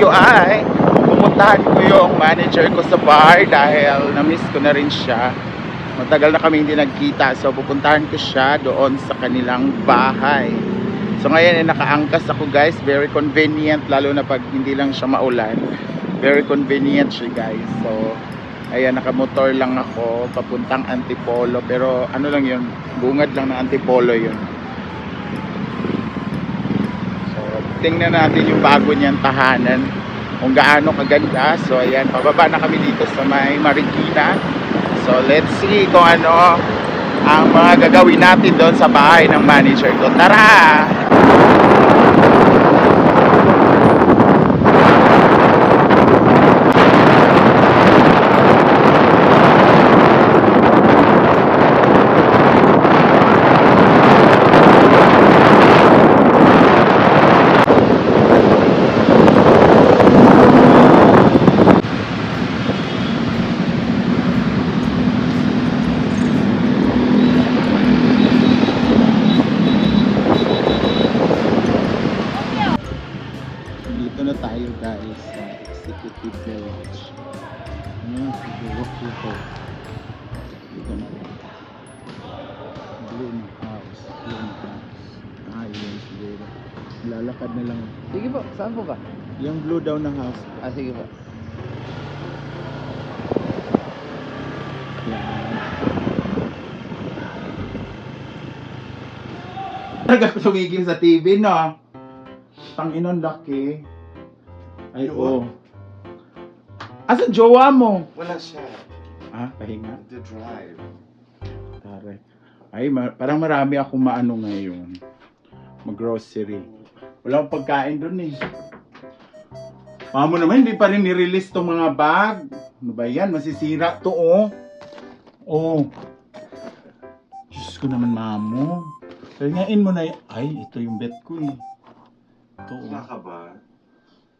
video ay pupuntahan ko yung manager ko sa bar dahil na-miss ko na rin siya. Matagal na kami hindi nagkita so pupuntahan ko siya doon sa kanilang bahay. So ngayon ay nakaangkas ako guys, very convenient lalo na pag hindi lang siya maulan. Very convenient siya guys. So ayan nakamotor lang ako papuntang Antipolo pero ano lang yun, bungad lang ng Antipolo yun. So tingnan natin yung bago niyang tahanan kung gaano kaganda. So ayan, pababa na kami dito sa may Marikina. So let's see kung ano ang mga gagawin natin doon sa bahay ng manager ko. Tara! Dito na tayo guys sa Executive Village. Ayan, siguro dito. Dito na. Bloom House. Bloom House. Ah, yun siguro. Lalakad na lang. Sige po, saan po ba? Yung blue daw na house. Ah, sige po. Talaga tumigil sa TV, no? Tanginon laki. Ay, oo. Asa jowa mo? Wala siya. Ah, pahinga. The drive. Tare. Ay, ma- parang marami akong maano ngayon. Mag-grocery. Wala akong pagkain doon eh. Mamo naman, hindi pa rin ni-release tong mga bag. Ano ba yan? Masisira to, oh. Oh. Diyos ko naman, mamo. Kalingain mo na y- Ay, ito yung bet ko eh. Ito, Wala oh. ka ba?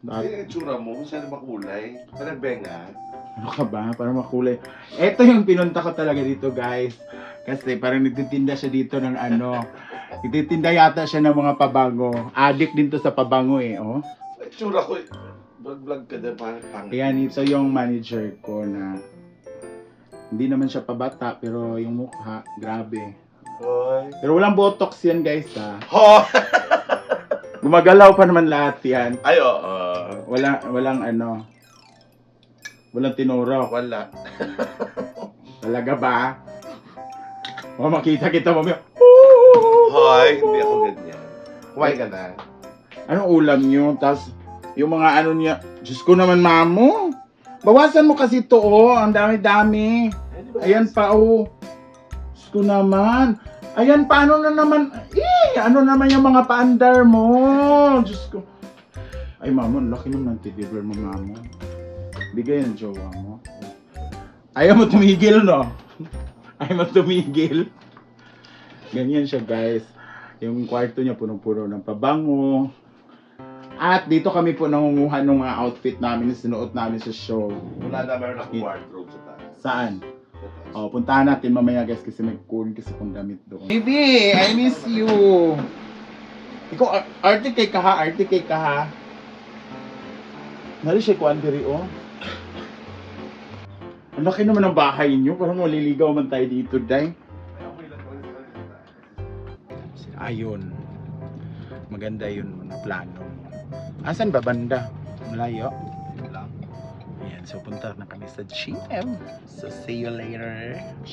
Dat- Eh, tsura mo, masyado makulay. Panagbenga. Ano ka ba? Para makulay. Ito yung pinunta ko talaga dito, guys. Kasi parang nagtitinda siya dito ng ano. Nagtitinda yata siya ng mga pabango. Addict din to sa pabango eh, oh. Eh, tsura ko, eh. vlog-vlog ka din, parang pang... Ayan, ito yung manager ko na hindi naman siya pabata, pero yung mukha, grabe. Hoy. Pero walang botox yan, guys, ha. Ho! Gumagalaw pa naman lahat yan. Ay, oo. Wala, walang ano, walang tinuro. Wala. Talaga ba? O, makita kita mo. Hoy, hindi ako ganyan. Kumain ka na. Anong ulam nyo? Tapos, yung mga ano niya, Diyos ko naman, mamo. Bawasan mo kasi to, oh. Ang dami-dami. Ayan pa, oh. Diyos ko naman. Ayan, paano na naman? Eh, ano naman yung mga paandar mo? Diyos ko. Ay, mamo, ang laki naman ng teddy bear mo, mamo. Bigay ang jowa mo. Ayaw mo tumigil, no? Ayaw mo tumigil. Ganyan siya, guys. Yung kwarto niya punong-puno ng pabango. At dito kami po nangunguha ng mga outfit namin na sinuot namin sa show. Wala na meron akong wardrobe sa taas. Saan? Oh, puntahan natin mamaya guys kasi may cool kasi kong damit doon. Baby, I miss you. Ikaw, ar- arte kay ka ha, arte kay ka ha. Nari siya kuan diri oh. Ang laki naman ng bahay niyo, parang maliligaw man tayo dito, day. Ayun. Maganda yun mga plano. Asan ba banda? Malayo. So punta na kami sa GM. So see you later.